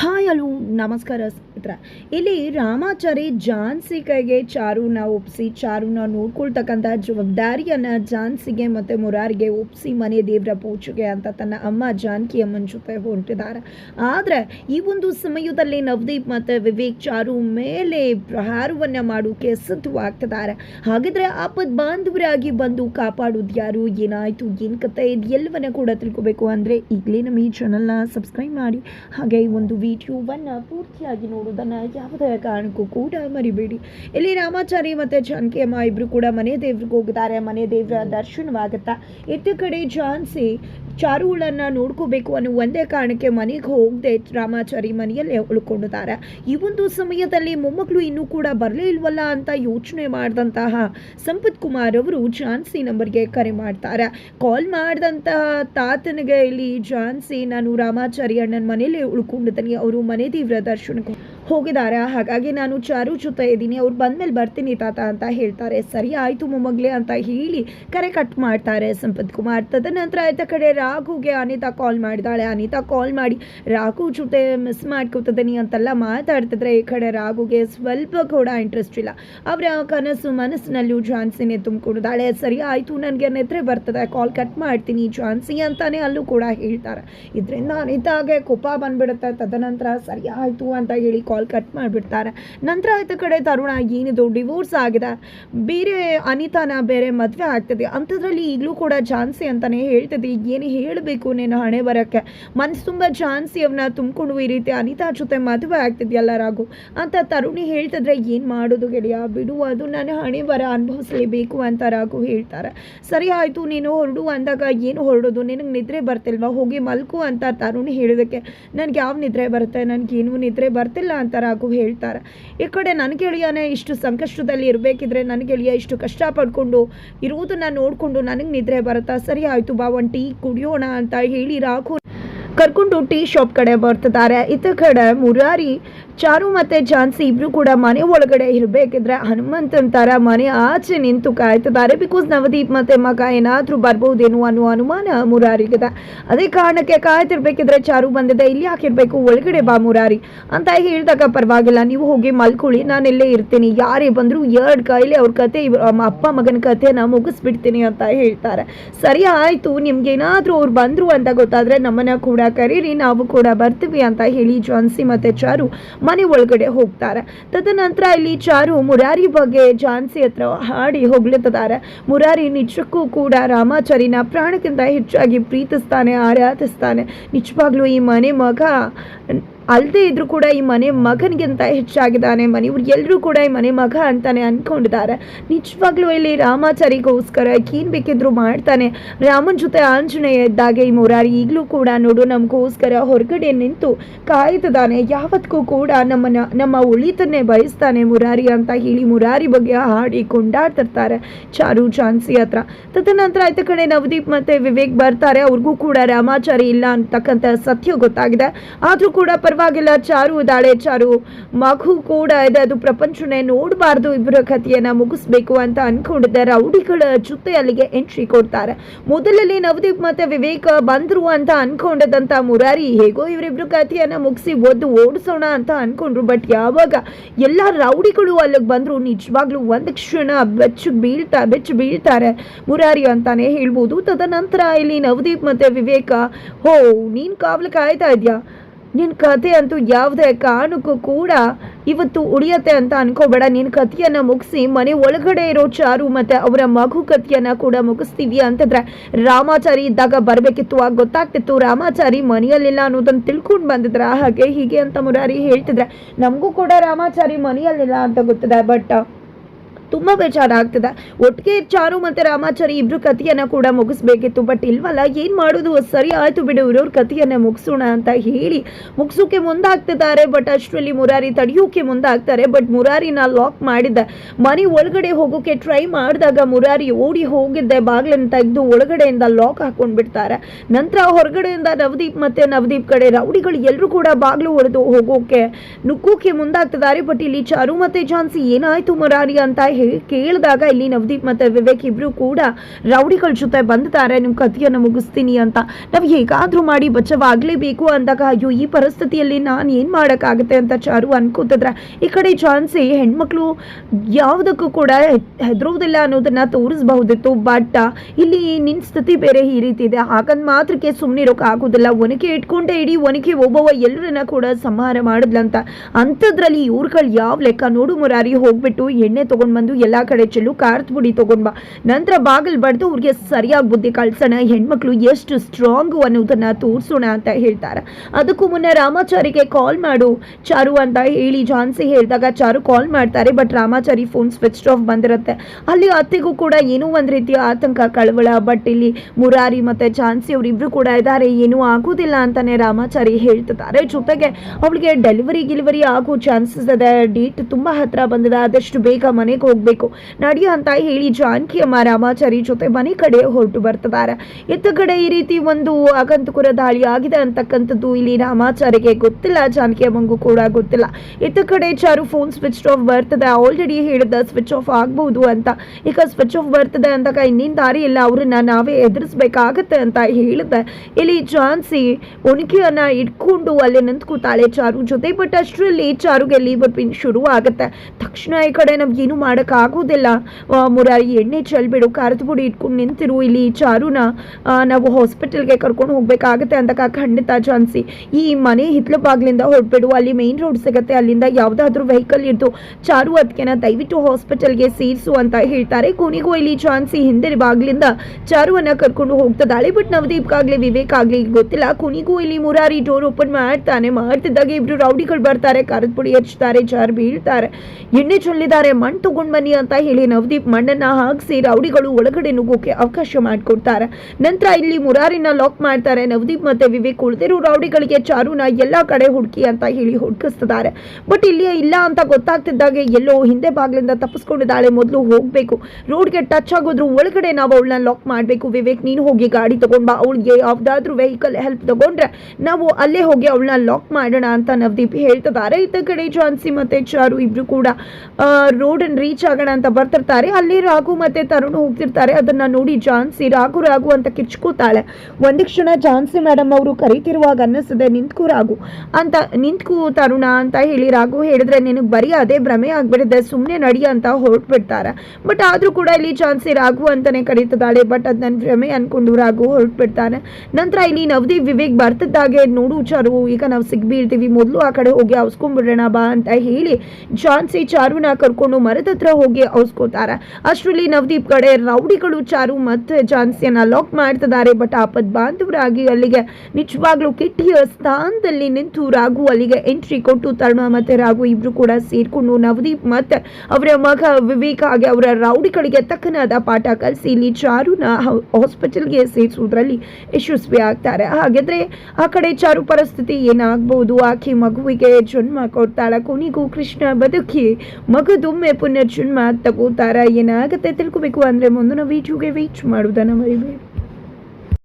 Hi hello, ನಮಸ್ಕಾರ ಸ್ನೇಹಿತರ. ಇಲ್ಲಿ ರಾಮಾಚಾರಿ ಜಾನ್ಸಿ ಕೈಗೆ ಚಾರುನ ಒಪ್ಪಿಸಿ ಚಾರುನ ನೋಡ್ಕೊಳ್ತಕ್ಕಂಥ ಜವಾಬ್ದಾರಿಯನ್ನು ಜಾನ್ಸಿಗೆ ಮತ್ತು ಮುರಾರಿಗೆ ಒಪ್ಪಿಸಿ ಮನೆ ದೇವರ ಪೂಜೆಗೆ ಅಂತ ತನ್ನ ಅಮ್ಮ ಜಾನಕಿ ಅಮ್ಮನ ಜೊತೆ ಹೊರಟಿದ್ದಾರೆ. ಆದರೆ ಈ ಒಂದು ಸಮಯದಲ್ಲಿ ನವದೀಪ್ ಮತ್ತು ವಿವೇಕ್ ಚಾರು ಮೇಲೆ ಪ್ರಹಾರವನ್ನು ಮಾಡೋಕೆ ಸಿದ್ಧವಾಗ್ತಿದ್ದಾರೆ. ಹಾಗಿದ್ರೆ ಆಪದ್ ಬಾಂಧವರಾಗಿ ಬಂದು ಕಾಪಾಡೋದು ಯಾರು? ಏನಾಯಿತು? ಏನು ಕತೆ ಇದು ಎಲ್ಲವನ್ನ ಕೂಡ ತಿಳ್ಕೊಬೇಕು ಅಂದರೆ ಈಗಲೇ ನಮ್ಮ ಈ ಚಾನಲ್ನ ಸಬ್ಸ್ಕ್ರೈಬ್ ಮಾಡಿ. ಹಾಗೆ ಈ ಒಂದು ವಿಡಿಯೋವನ್ನು ಪೂರ್ತಿಯಾಗಿ ನೋಡೋದನ್ನು ಯಾವುದೇ ಕಾರಣಕ್ಕೂ ಕೂಡ ಮರಿಬೇಡಿ. ಇಲ್ಲಿ ರಾಮಾಚಾರಿ ಮತ್ತು ಜಾನಕಿ ಅಮ್ಮ ಇಬ್ಬರು ಕೂಡ ಮನೆ ದೇವ್ರಿಗೆ ಹೋಗಿದ್ದಾರೆ. ಮನೆ ದೇವರ ದರ್ಶನವಾಗುತ್ತಾ? ಇತ್ತ ಕಡೆ ಜಾನ್ಸಿ ಚಾರುಗಳನ್ನು ನೋಡ್ಕೋಬೇಕು ಅನ್ನೋ ಒಂದೇ ಕಾರಣಕ್ಕೆ ಮನೆಗೆ ಹೋಗದೆ ರಾಮಾಚಾರಿ ಮನೆಯಲ್ಲೇ ಉಳ್ಕೊಂಡಿದ್ದಾರೆ. ಈ ಒಂದು ಸಮಯದಲ್ಲಿ ಮೊಮ್ಮಕ್ಕಳು ಇನ್ನೂ ಕೂಡ ಬರಲೇ ಇಲ್ವಲ್ಲ ಅಂತ ಯೋಚನೆ ಮಾಡಿದಂತಹ ಸಂಪತ್ ಕುಮಾರ್ ಅವರು ಝಾನ್ಸಿ ನಂಬರ್ಗೆ ಕರೆ ಮಾಡ್ತಾರೆ. ಕಾಲ್ ಮಾಡಿದಂತಹ ತಾತನಿಗೆ ಇಲ್ಲಿ ಝಾನ್ಸಿ ನಾನು ರಾಮಾಚಾರಿ ಅಣ್ಣನ ಮನೆಯಲ್ಲೇ ಉಳ್ಕೊಂಡಿದ್ದೀನಿ. ಅವರು ಮನೆ ದೇವರ ದರ್ಶನಕ್ಕೆ ಹೋಗಿದ್ದಾರೆ. ಹಾಗಾಗಿ ನಾನು ಚಾರು ಜೊತೆ ಇದ್ದೀನಿ. ಅವ್ರು ಬಂದಮೇಲೆ ಬರ್ತೀನಿ ತಾತ ಅಂತ ಹೇಳ್ತಾರೆ. ಸರಿ, ಆಯಿತು ಮೊಮ್ಮಗಳೇ ಅಂತ ಹೇಳಿ ಕರೆ ಕಟ್ ಮಾಡ್ತಾರೆ ಸಂಪತ್ ಕುಮಾರ್. ತದನಂತರ ಆಯ್ತ ಕಡೆ ರಾಘುಗೆ ಅನಿತಾ ಕಾಲ್ ಮಾಡಿದಾಳೆ. ಅನಿತಾ ಕಾಲ್ ಮಾಡಿ, ರಾಘು ಜೊತೆ ಮಿಸ್ ಮಾಡ್ಕೋತಿದ್ದೀನಿ ಅಂತೆಲ್ಲ ಮಾತಾಡ್ತಿದ್ರೆ ಈ ಕಡೆ ರಾಘುಗೆ ಸ್ವಲ್ಪ ಕೂಡ ಇಂಟ್ರೆಸ್ಟ್ ಇಲ್ಲ. ಅವರ ಕನಸು ಮನಸ್ಸಿನಲ್ಲೂ ಝಾನ್ಸಿನೇ ತುಂಬಿಕೊಂಡಿದ್ದಾಳೆ. ಸರಿ, ಆಯಿತು, ನನಗೆ ನೆತ್ರೆ ಬರ್ತದೆ. ಕಾಲ್ ಕಟ್ ಮಾಡ್ತೀನಿ ಝಾನ್ಸಿ ಅಂತಾನೆ ಅಲ್ಲೂ ಕೂಡ ಹೇಳ್ತಾರೆ. ಇದರಿಂದ ಅನಿತಾಗೆ ಕೋಪ ಬಂದ್ಬಿಡುತ್ತೆ. ತದನಂತರ ಸರಿ, ಆಯಿತು ಅಂತ ಹೇಳಿ ಕಾಲ್ ಕಟ್ ಮಾಡಿಬಿಡ್ತಾರೆ. ನಂತರ ಆಯ್ತ ಕಡೆ ತರುಣ ಏನಿದು ಡಿವೋರ್ಸ್ ಆಗಿದೆ. ಬೇರೆ ಅನಿತಾನ ಬೇರೆ ಮದುವೆ ಆಗ್ತದೆ. ಅಂಥದ್ರಲ್ಲಿ ಈಗಲೂ ಕೂಡ ಝಾನ್ಸಿ ಅಂತಾನೆ ಹೇಳ್ತದೆ ಏನು ಹೇಳಬೇಕು ನೀನು ಹಣೆ ಬರೋಕ್ಕೆ? ಮನಸ್ಸು ತುಂಬ ಝಾನ್ಸಿ ಅವನ್ನ ತುಂಬಿಕೊಂಡು ಈ ರೀತಿ ಅನಿತಾ ಜೊತೆ ಮದುವೆ ಆಗ್ತಿದ್ಯಲ್ಲ ರಾಘು? ಅಂತ ತರುಣಿ ಹೇಳ್ತಿದ್ರೆ ಏನು ಮಾಡೋದು ಗೆಳೆಯ? ಬಿಡು, ಅದು ನಾನು ಹಣೆ ಬರ ಅನುಭವಿಸಲೇಬೇಕು ಅಂತ ರಾಘು ಹೇಳ್ತಾರೆ. ಸರಿ ಆಯಿತು, ನೀನು ಹೊರಡು ಅಂದಾಗ ಏನು ಹೊರಡೋದು? ನಿನಗೆ ನಿದ್ರೆ ಬರ್ತಿಲ್ವಾ? ಹೋಗಿ ಮಲ್ಕು ಅಂತ ತರುಣಿ ಹೇಳೋದಕ್ಕೆ. ನನಗೆ ಯಾವ ನಿದ್ರೆ ಬರುತ್ತೆ? ನನಗೇನು ನಿದ್ರೆ ಬರ್ತಿಲ್ಲ ಅಂತ ರಾಘು ಹೇಳ್ತಾರೆ. ಈ ಕಡೆ ನನ್ನ ಗೆಳೆಯನೇ ಇಷ್ಟು ಸಂಕಷ್ಟದಲ್ಲಿ ಇರಬೇಕಿದ್ರೆ ನನ್ನ ಗೆಳೆಯ ಇಷ್ಟು ಕಷ್ಟ ಪಡ್ಕೊಂಡು ಇರುವುದನ್ನು ನೋಡಿಕೊಂಡು ನನಗೆ ನಿದ್ರೆ ಬರುತ್ತಾ? ಸರಿ ಆಯಿತು ಬಾ ಒಂದು ಕುಡಿಯೋಣ ಅಂತ ಹೇಳಿ ರಾಘು ಕರ್ಕೊಂಡು ಟೀ ಶಾಪ್ ಕಡೆ ಬರ್ತಿದ್ದಾರೆ. ಇತ್ತ ಕಡೆ ಮುರಾರಿ, ಚಾರು ಮತ್ತೆ ಝಾನ್ಸಿ ಇಬ್ರು ಕೂಡ ಮನೆ ಒಳಗಡೆ ಇರಬೇಕಿದ್ರೆ ಹನುಮಂತ್ ಅಂತಾರ ಮನೆ ಆಚೆ ನಿಂತು ಕಾಯ್ತಿದ್ದಾರೆ. ಬಿಕಾಸ್ ನವದೀಪ್ ಮತ್ತೆ ಮಗ ಏನಾದ್ರೂ ಬರ್ಬೋದೇನೋ ಅನ್ನೋ ಅನುಮಾನ ಮುರಾರಿಗಿದೆ. ಅದೇ ಕಾರಣಕ್ಕೆ ಕಾಯ್ತಿರ್ಬೇಕಿದ್ರೆ ಚಾರು ಬಂದಿದೆ, ಇಲ್ಲಿ ಹಾಕಿರ್ಬೇಕು, ಒಳಗಡೆ ಬಾ ಮುರಾರಿ ಅಂತ ಹೇಳಿದಾಗ ಪರವಾಗಿಲ್ಲ. ನೀವು ಹೋಗಿ ಮಲ್ಕೊಳ್ಳಿ, ನಾನು ಇಲ್ಲೇ ಇರ್ತೀನಿ. ಯಾರೇ ಬಂದ್ರು ಎರಡು ಕಾಯಿಲೆ ಅವ್ರ ಕತೆ ಅಪ್ಪ ಮಗನ ಕಥೆನ ಮುಗಿಸ್ಬಿಡ್ತೀನಿ ಅಂತ ಹೇಳ್ತಾರೆ. ಸರಿ, ಆಯ್ತು. ನಿಮ್ಗೆ ಏನಾದ್ರೂ ಅವ್ರು ಬಂದ್ರು ಅಂತ ಗೊತ್ತಾದ್ರೆ ನಮ್ಮನ್ನ ಕೂಡ ಕರೀರಿ, ನಾವು ಕೂಡ ಬರ್ತೀವಿ ಅಂತ ಹೇಳಿ ಜಾನ್ಸಿ ಮತ್ತೆ ಚಾರು ಮನೆ ಒಳಗಡೆ ಹೋಗ್ತಾರೆ. ತದನಂತರ ಇಲ್ಲಿ ಚಾರು ಮುರಾರಿ ಬಗ್ಗೆ ಜಾನ್ಸಿ ಹತ್ರ ಹಾಡಿ ಹೊಗಳುತ್ತಿದ್ದಾರೆ ಮುರಾರಿ ನಿಜಕ್ಕೂ ಕೂಡ ರಾಮಾಚಾರಿನ ಪ್ರಾಣಕ್ಕಿಂತ ಹೆಚ್ಚಾಗಿ ಪ್ರೀತಿಸ್ತಾನೆ, ಆರಾಧಿಸ್ತಾನೆ. ನಿಜವಾಗ್ಲೂ ಈ ಮನೆ ಮಗ ಅಲ್ಲದೆ ಇದ್ರೂ ಕೂಡ ಈ ಮನೆ ಮಗನಿಗಿಂತ ಹೆಚ್ಚಾಗಿದ್ದಾನೆ. ಮನೆಯವ್ರು ಎಲ್ಲರೂ ಕೂಡ ಈ ಮನೆ ಮಗ ಅಂತಾನೆ ಅನ್ಕೊಂಡಿದ್ದಾರೆ. ನಿಜವಾಗ್ಲೂ ಇಲ್ಲಿ ರಾಮಾಚಾರಿಗೋಸ್ಕರ ಏನು ಬೇಕಿದ್ರು ಮಾಡ್ತಾನೆ. ರಾಮನ ಜೊತೆ ಆಂಜನೇಯ ಇದ್ದಾಗ ಈ ಮುರಾರಿ ಈಗಲೂ ಕೂಡ ನೋಡು ನಮಗೋಸ್ಕರ ಹೊರಗಡೆ ನಿಂತು ಕಾಯ್ತಿದ್ದಾನೆ. ಯಾವತ್ತಿಗೂ ಕೂಡ ನಮ್ಮನ್ನ, ನಮ್ಮ ಉಳಿತನ್ನೇ ಬಯಸ್ತಾನೆ ಮುರಾರಿ ಅಂತ ಹೇಳಿ ಮುರಾರಿ ಬಗ್ಗೆ ಹಾಡಿ ಕೊಂಡಾಡ್ತಿರ್ತಾರೆ ಚಾರು ಚಾನ್ಸಿ ಹತ್ರ. ತದನಂತರ ಆಯ್ತ ಕಡೆ ನವದೀಪ್ ಮತ್ತೆ ವಿವೇಕ್ ಬರ್ತಾರೆ. ಅವ್ರಿಗೂ ಕೂಡ ರಾಮಾಚಾರಿ ಇಲ್ಲ ಅಂತಕ್ಕಂಥ ಸತ್ಯ ಗೊತ್ತಾಗಿದೆ. ಆದರೂ ಕೂಡ ಪರವಾಗಿಲ್ಲ, ಚಾರು ದಾಳೆ, ಚಾರು ಮಗು ಕೂಡ ಇದೆ. ಅದು ಪ್ರಪಂಚನೇ ನೋಡಬಾರ್ದು. ಇಬ್ಬರ ಕಥೆಯನ್ನು ಮುಗಿಸ್ಬೇಕು ಅಂತ ಅನ್ಕೊಂಡಿದ್ದ ರೌಡಿಗಳ ಜೊತೆ ಅಲ್ಲಿಗೆ ಎಂಟ್ರಿ ಕೊಡ್ತಾರೆ. ಮೊದಲಲ್ಲಿ ನವದೀಪ್ ಮತ್ತೆ ವಿವೇಕ್ ಬಂದ್ರು ಅಂತ ಅನ್ಕೊಂಡದಂತ ಮುರಾರಿ, ಹೇಗೋ ಇವರಿಬ್ರು ಕಥೆಯನ್ನು ಮುಗಿಸಿ ಒದ್ದು ಓಡಿಸೋಣ ಅಂತ ಅನ್ಕೊಂಡ್ರು. ಬಟ್ ಯಾವಾಗ ಎಲ್ಲ ರೌಡಿಗಳು ಅಲ್ಲಿಗೆ ಬಂದ್ರು, ನಿಜವಾಗ್ಲೂ ಒಂದು ಕ್ಷಣ ಬೆಚ್ಚು ಬೀಳ್ತಾ, ಬೆಚ್ಚು ಬೀಳ್ತಾರೆ ಮುರಾರಿ ಅಂತಾನೆ ಹೇಳ್ಬೋದು. ತದನಂತರ ಇಲ್ಲಿ ನವದೀಪ್ ಮತ್ತೆ ವಿವೇಕ, ಹೋ, ನೀನ್ ಕಾವಲು ಕಾಯ್ತಾ ಇದ್ಯಾ? ನಿನ್ನ ಕತೆ ಅಂತೂ ಯಾವುದೇ ಕಾರಣಕ್ಕೂ ಕೂಡ ಇವತ್ತು ಉಳಿಯತ್ತೆ ಅಂತ ಅನ್ಕೋಬೇಡ. ನಿನ್ನ ಕಥೆಯನ್ನು ಮುಗಿಸಿ ಮನೆ ಒಳಗಡೆ ಇರೋ ಚಾರು ಮತ್ತೆ ಅವರ ಮಗು ಕಥೆಯನ್ನು ಕೂಡ ಮುಗಿಸ್ತೀವಿ ಅಂತಂದ್ರೆ ರಾಮಾಚಾರಿ ಇದ್ದಾಗ ಬರಬೇಕಿತ್ತು. ಆಗ ಗೊತ್ತಾಗ್ತಿತ್ತು ರಾಮಾಚಾರಿ ಮನೆಯಲ್ಲಿಲ್ಲ ಅನ್ನೋದನ್ನು ತಿಳ್ಕೊಂಡು ಬಂದಿದ್ರ. ಹಾಗೆ ಹೀಗೆ ಅಂತ ಮುರಾರಿ ಹೇಳ್ತಿದ್ರೆ, ನಮಗೂ ಕೂಡ ರಾಮಾಚಾರಿ ಮನೆಯಲ್ಲಿಲ್ಲ ಅಂತ ಗೊತ್ತಿದೆ. ಬಟ್ ತುಂಬ ಬೇಜಾರಾಗ್ತದೆ. ಒಟ್ಟಿಗೆ ಚಾರು ಮತ್ತು ರಾಮಾಚಾರಿ ಇಬ್ಬರು ಕಥೆಯನ್ನ ಕೂಡ ಮುಗಿಸ್ಬೇಕಿತ್ತು ಬಟ್ ಇಲ್ವಲ್ಲ, ಏನು ಮಾಡೋದು? ಸರಿ ಆಯಿತು ಬಿಡು, ಇವ್ರವ್ರ ಕಥೆಯನ್ನ ಮುಗಿಸೋಣ ಅಂತ ಹೇಳಿ ಮುಗಿಸೋಕೆ ಮುಂದಾಗ್ತಿದ್ದಾರೆ ಬಟ್ ಅಷ್ಟರಲ್ಲಿ ಮುರಾರಿ ತಡೆಯೋಕೆ ಮುಂದಾಗ್ತಾರೆ ಬಟ್ ಮುರಾರಿನ ಲಾಕ್ ಮಾಡಿದ್ದೆ. ಮನೆ ಒಳಗಡೆ ಹೋಗೋಕೆ ಟ್ರೈ ಮಾಡಿದಾಗ ಮುರಾರಿ ಓಡಿ ಹೋಗಿದ್ದೆ, ಬಾಗ್ಲನ್ನು ತೆಗೆದು ಒಳಗಡೆಯಿಂದ ಲಾಕ್ ಹಾಕೊಂಡು ಬಿಡ್ತಾರೆ ನಂತರ ಹೊರಗಡೆಯಿಂದ ನವದೀಪ್ ಮತ್ತೆ ನವದೀಪ್ ಕಡೆ ರೌಡಿಗಳು ಎಲ್ಲರೂ ಕೂಡ ಬಾಗ್ಲು ಹೊಡೆದು ಹೋಗೋಕೆ ನುಗ್ಗೋಕೆ ಮುಂದಾಗ್ತಿದ್ದಾರೆ ಬಟ್ ಇಲ್ಲಿ ಚಾರು ಮತ್ತೆ ಝಾನ್ಸಿ ಏನಾಯಿತು ಮುರಾರಿ ಅಂತ ಕೇಳಿದಾಗ ಇಲ್ಲಿ ನವದೀಪ್ ಮತ್ತು ವಿವೇಕ್ ಇಬ್ಬರು ಕೂಡ ರೌಡಿಗಳ ಜೊತೆ ಬಂದಿದ್ದಾರೆ. ನಿಮ್ಮ ಕಥೆಯನ್ನು ಮುಗಿಸ್ತೀನಿ ಅಂತ. ನಾವು ಹೇಗಾದರೂ ಮಾಡಿ ಬಚಾವಾಗಲೇಬೇಕು ಅಂದಾಗ, ಅಯ್ಯೋ, ಈ ಪರಿಸ್ಥಿತಿಯಲ್ಲಿ ನಾನು ಏನು ಮಾಡೋಕ್ಕಾಗುತ್ತೆ ಅಂತ ಚಾರು ಅನ್ಕೋತಿದ್ರೆ, ಈ ಕಡೆ ಚಾನ್ಸಿ ಹೆಣ್ಮಕ್ಳು ಯಾವುದಕ್ಕೂ ಕೂಡ ಹೆದರೋದಿಲ್ಲ ಅನ್ನೋದನ್ನ ತೋರಿಸಬಹುದಿತ್ತು. ಬಟ್, ಇಲ್ಲಿ ನಿನ್ನ ಸ್ಥಿತಿ ಬೇರೆ ಈ ರೀತಿ ಇದೆ ಹಾಗಂದ್ ಮಾತ್ರಕ್ಕೆ ಸುಮ್ಮನೆ ಇರೋಕ್ಕಾಗೋದಿಲ್ಲ ಒನಕೆ ಇಟ್ಕೊಂಡೆ ಇಡೀ, ಒನಕೆ ಒಬ್ಬವ ಎಲ್ಲರನ್ನ ಕೂಡ ಸಂಹಾರ ಮಾಡಿದ್ಲಂತ. ಅಂಥದ್ರಲ್ಲಿ ಇವ್ರುಗಳು ಯಾವ ಲೆಕ್ಕ? ನೋಡು ಮುರಾರಿ, ಹೋಗ್ಬಿಟ್ಟು ಎಣ್ಣೆ ತಗೊಂಡ್ ಬಂದು ಎಲ್ಲ ಕಡೆ ಚೆಲ್ಲು ಕಾರ್ತ್ ಪುಡಿ ತಗೊಂಡ್ ಬಾ. ನಂತರ ಬಾಗಿಲು ಬಡ್ದು ಅವ್ರಿಗೆ ಸರಿಯಾಗಿ ಬುದ್ಧಿ ಕಳ್ಸೋಣ. ಹೆಣ್ಮಕ್ಳು ಎಷ್ಟು ಸ್ಟ್ರಾಂಗ್ ಅನ್ನೋದನ್ನ ತೋರಿಸೋಣ ಅಂತ ಹೇಳ್ತಾರೆ. ಅದಕ್ಕೂ ಮುನ್ನ ರಾಮಾಚಾರಿಗೆ ಕಾಲ್ ಮಾಡು. ಚಾರು ಅಂತ ಹೇಳಿ ಜಾನ್ಸಿ ಹೇಳಿದಾಗ ಚಾರು ಕಾಲ್ ಮಾಡ್ತಾರೆ. But Ramachari phone switch off ಬಂದಿರುತ್ತೆ. ಅಲ್ಲಿ ಅತ್ತೆಗೂ ಕೂಡ ಏನೋ ಒಂದು ರೀತಿಯ ಆತಂಕ, ಕಳವಳ. ಬಟ್ ಇಲ್ಲಿ ಮುರಾರಿ ಮತ್ತೆ ಝಾನ್ಸಿ ಅವರಿಬ್ರು ಕೂಡ ಇದ್ದಾರೆ ಏನೂ ಆಗೋದಿಲ್ಲ ಅಂತಾನೆ ರಾಮಾಚಾರಿ ಹೇಳ್ತಿದ್ದಾರೆ. ಜೊತೆಗೆ ಅವಳಿಗೆ ಡೆಲಿವರಿ ಗಿಲಿವರಿ ಆಗೋ ಚಾನ್ಸಸ್ ಇದೆ. ಡೇಟ್ ತುಂಬಾ ಹತ್ರ ಬಂದಿದೆ. ಆದಷ್ಟು ಬೇಗ ಮನೆಗೆ ಹೋಗ್ಬೇಕು. ನಡಿ ಅಂತ ಹೇಳಿ ಜಾನಕಿ ಅಮ್ಮ ರಾಮಾಚಾರಿ ಜೊತೆ ಮನೆ ಕಡೆ ಹೊರಟು ಬರ್ತಿದ್ದಾರೆ ಇತ್ತ ಕಡೆ ಈ ರೀತಿ ಒಂದು ಆಗಂತುಕರ ದಾಳಿ ಆಗಿದೆ ಅಂತಕ್ಕಂಥದ್ದು ಇಲ್ಲಿ ರಾಮಾಚಾರಿಗೆ ಗೊತ್ತಿಲ್ಲ. ಜಾನಕಿ ಅಮ್ಮಂಗೂ ಕೂಡ ಗೊತ್ತಿಲ್ಲ. ಇತ್ತ ಕಡೆ ಚಾರು ಫೋನ್ ಸ್ವಿಚ್ ಆಫ್ ಬರ್ತದೆ. ಆಲ್ರೆಡಿ ಹೇಳಿದ ಸ್ವಿಚ್ ಆಫ್ ಆಗ್ಬಹುದು ಅಂತ. ಈಗ ಸ್ವಿಚ್ ಆಫ್ ಬರ್ತದೆ ಅಂದಾಗ ಇನ್ನೇನು ದಾರಿ ಇಲ್ಲ. ಅವ್ರನ್ನ ನಾವೇ ಎದುರಿಸ್ಬೇಕಾಗತ್ತೆ ಅಂತ ಹೇಳಿದೆ. ಇಲ್ಲಿ ಜಾನ್ಸಿ ಒಣಕಿಯನ್ನ ಇಟ್ಕೊಂಡು ಅಲ್ಲಿ ನಿಂತ್ಕೋತಾಳೆ ಚಾರು ಜೊತೆ. ಬಟ್ ಅಷ್ಟರಲ್ಲಿ ಚಾರುಗೆ ಲೀವರ್ ಪಿನ್ ಶುರು ಆಗುತ್ತೆ ತಕ್ಷಣ ಈ ಕಡೆ ನಮ್ಗೆ ಏನು ಮಾಡೋಕ್ಕಾಗೋದಿಲ್ಲ ಮುರಾರಿ ಎಣ್ಣೆ ಚೆಲ್ಬಿಡು ಖಾರದ ಪುಡಿ ಇಟ್ಕೊಂಡು ನಿಂತಿರು. ಇಲ್ಲಿ ಚಾರುನ ನಾವು ಹಾಸ್ಪಿಟಲ್ಗೆ ಕರ್ಕೊಂಡು ಹೋಗ್ಬೇಕಾಗತ್ತೆ ಅಂತ ಖಂಡಿತ ಚಾನ್ಸಿ ಈ ಮನೆ ಹಿತ್ಲ ಬಾಗ್ಲಿಂದ ಹೊರಬಿಡು ಅಲ್ಲಿ ಮೇನ್ ರೋಡ್ ಸಿಗುತ್ತೆ. ಅಲ್ಲಿಂದ ಯಾವುದಾದ್ರೂ ವೆಹಿಕಲ್ ಇರ್ದು ಚಾರು ಅದಕ್ಕೆನ ದಯವಿಟ್ಟು ಹಾಸ್ಪಿಟಲ್ಗೆ ಸೇರಿಸು ಅಂತ ಹೇಳ್ತಾರೆ. ಕೊನೆಗೂ ಇಲ್ಲಿ ಚಾನ್ಸಿ ಹಿಂದೆ ಬಾಗ್ಲಿಂದ ಚಾರುವನ್ನ ಕರ್ಕೊಂಡು ಹೋಗ್ತದಾಳೆ ಬಟ್ ನವದೀಪ್ಗಾಗ್ಲಿ ವಿವೇಕ್ ಆಗ್ಲಿ ಗೊತ್ತಿಲ್ಲ. ಕೊನೆಗೂ ಇಲ್ಲಿ ಮುರಾರಿ ಡೋರ್ ಓಪನ್ ಮಾಡ್ತಾನೆ. ಮಾಡ್ತಿದ್ದಾಗ ಇಬ್ರು ರೌಡಿಗಳು ಬರ್ತಾರೆ. ಖಾರದ ಪುಡಿ ಹಚ್ತಾರೆ ಚಾರ್ ಬೀಳ್ತಾರೆ. ಎಣ್ಣೆ ಚೊಲ್ಲಿದ್ದಾರೆ. ಮಣ್ಣು ತಗೊಂಡ್ ಬನ್ನಿ ಅಂತ ಹೇಳಿ ನವದೀಪ್ ಮಣ್ಣನ್ನ ಹಾಕಿಸಿ ರೌಡಿಗಳು ಒಳಗಡೆ ನುಗ್ಗೋಕೆ ಅವಕಾಶ ಮಾಡಿಕೊಡ್ತಾರೆ. ನಂತರ ಇಲ್ಲಿ ಮುರಾರಿನ ಲಾಕ್ ಮಾಡ್ತಾರೆ. ನವದೀಪ್ ಮತ್ತೆ ವಿವೇಕ್ ಉಳಿದಿರೋ ರೌಡಿಗಳಿಗೆ ಚಾರುನ ಎಲ್ಲಾ ಕಡೆ ಹುಡುಕಿ ಅಂತ ಹೇಳಿ ಹುಡುಕಿಸ್ತಿದ್ದಾರೆ. ಬಟ್ ಇಲ್ಲಿ ಇಲ್ಲ ಅಂತ ಗೊತ್ತಾಗ್ತಿದ್ದಾಗೆ ಎಲ್ಲೋ ಹಿಂದೆ ಬಾಗ್ಲಿಂದ ತಪ್ಪಿಸ್ಕೊಂಡಿದ್ದಾಳೆ ಮೊದಲು ಹೋಗ್ಬೇಕು. ರೋಡ್ಗೆ ಟಚ್ ಆಗೋದ್ರು ಒಳಗಡೆ ನಾವು ಅವಳನ್ನ ಲಾಕ್ ಮಾಡಬೇಕು. ವಿವೇಕ್, ನೀನು ಹೋಗಿ ಗಾಡಿ ತಗೊಂಡ್ ಅವಳಿಗೆ ಯಾವ್ದಾದ್ರು ವೆಹಿಕಲ್ ಹೆಲ್ಪ್ ತಗೊಂಡ್ರೆ ನಾವು ಅಲ್ಲೇ ಹೋಗಿ ಅವಳನ್ನ ಲಾಕ್ ಮಾಡೋಣ ಅಂತ ನವದೀಪ್ ಹೇಳ್ತಿದ್ದಾರೆ. ಇತ್ತ ಕಡೆ ಜಾನ್ಸಿ ಮತ್ತೆ ಚಾರು ಇಬ್ರು ಕೂಡ ರೋಡನ್ ರೀಚ್ ಆಗೋಣ ಅಂತ ಬರ್ತಿರ್ತಾರೆ. ಅಲ್ಲಿ ರಾಘು ಮತ್ತೆ ತರುಣ್ ಹೋಗ್ತಿರ್ತಾರೆ. ಅದನ್ನ ನೋಡಿ ಜಾನ್ಸಿ ರಾಘು ರಾಘು ಅಂತ ಕಿಚ್ಕೋತಾಳೆ ಒಂದು ಕ್ಷಣ ಜಾನ್ಸಿ ಮೇಡಮ್ ಅವರು ಕರಿತಿರುವಾಗ ಅನ್ನಿಸ್ತದೆ, ನಿಂತ್ಕು ರಾಘು. ಅಂತ, ನಿಂತ್ಕೋ ತರುಣ ಅಂತ ಹೇಳಿ ರಾಘು ಹೇಳಿದ್ರೆ, ನಿನಗೆ ಬರೀ ಅದೇ ಭ್ರಮೆ ಆಗ್ಬಿಡಿದೆ ಸುಮ್ಮನೆ ನಡಿ ಅಂತ ಹೊರಟ್ಬಿಡ್ತಾರೆ. ಬಟ್ ಆದ್ರೂ ಕೂಡ ಇಲ್ಲಿ ಜಾನ್ಸಿ ರಾಘು ಅಂತಾನೆ ಕರೀತಿದ್ದಾಳೆ. ಬಟ್ ಅದು ನನ್ನ ಭ್ರಮೆ ಅನ್ಕೊಂಡು ರಾಘು ಹೊರಟ್ಬಿಡ್ತಾನೆ. ನಂತರ ಇಲ್ಲಿ ನವದೀಪ್, ವಿವೇಕ್ ಬರ್ತಿದ್ದಾಗೆ ನೋಡು ಚಾರು, ಈಗ ನಾವು ಸಿಗ್ಬೀಳ್ತೀವಿ ಮೊದಲು ಆ ಕಡೆ ಹೋಗಿ ಅವಸ್ಕೊಂಡ್ಬಿಡೋಣ ಬಾ ಅಂತ ಹೇಳಿ ಜಾನ್ಸಿ ಚಾರುನ ಕರ್ಕೊಂಡು ಮರದ ಹತ್ರ ಹೋಗಿ ಔಸ್ಕೋತಾರೆ. ಅಷ್ಟರಲ್ಲಿ ನವದೀಪ್ ಕಡೆ ರೌಡಿಗಳು ಚಾರು ಮತ್ತೆ ಝಾನ್ಸಿಯನ್ನ ಲಾಕ್ ಮಾಡ್ತಿದ್ದಾರೆ ಬಟ್ ಆಪದ್ ಬಾಂಧವರಾಗಿ ಅಲ್ಲಿಗೆ ನಿಜವಾಗ್ಲೂ ಕಿಟ್ಟಿಯ ಸ್ಥಾನದಲ್ಲಿ ನಿಂತು ರಾಘು ಅಲ್ಲಿಗೆ ಎಂಟ್ರಿ ಕೊಟ್ಟು ತರುಣ ಮತ್ತೆ ರಾಘು ಇಬ್ರು ಕೂಡ ಸೇರ್ಕೊಂಡು ನವದೀಪ್ ಮತ್ತೆ ಅವರ ಮಗ ವಿವೇಕ್ ಹಾಗೆ ಅವರ ರೌಡಿಗಳಿಗೆ ತಕ್ಕನಾದ ಪಾಠ ಕಲಿಸಿ ಇಲ್ಲಿ ಚಾರುನ ಹಾಸ್ಪಿಟಲ್ಗೆ ಸೇರಿಸುವುದರಲ್ಲಿ ಯಶಸ್ವಿ ಆಗ್ತಾರೆ. ಹಾಗಾದ್ರೆ ಆ ಕಡೆ ಚಾರು ಪರಿಸ್ಥಿತಿ ಏನಾಗ್ಬಹುದು ಆಕೆ ಮಗುವಿಗೆ ಜನ್ಮ ಕೊಡ್ತಾಳ, ಕೊನೆಗೂ ಕೃಷ್ಣ ಬದುಕಿ ಮಗದೊಮ್ಮೆ ಪುನರ್ಜನ್ಮ ತಗೋತಾರ ಏನಾಗುತ್ತೆ ತಿಳ್ಕೊಬೇಕು ಅಂದ್ರೆ ಮುಂದಿನ ವೀಡಿಯೋಗೆ ವೇಟ್ ಮಾಡುವುದನ್ನ ಮರಿಬೇಡಿ.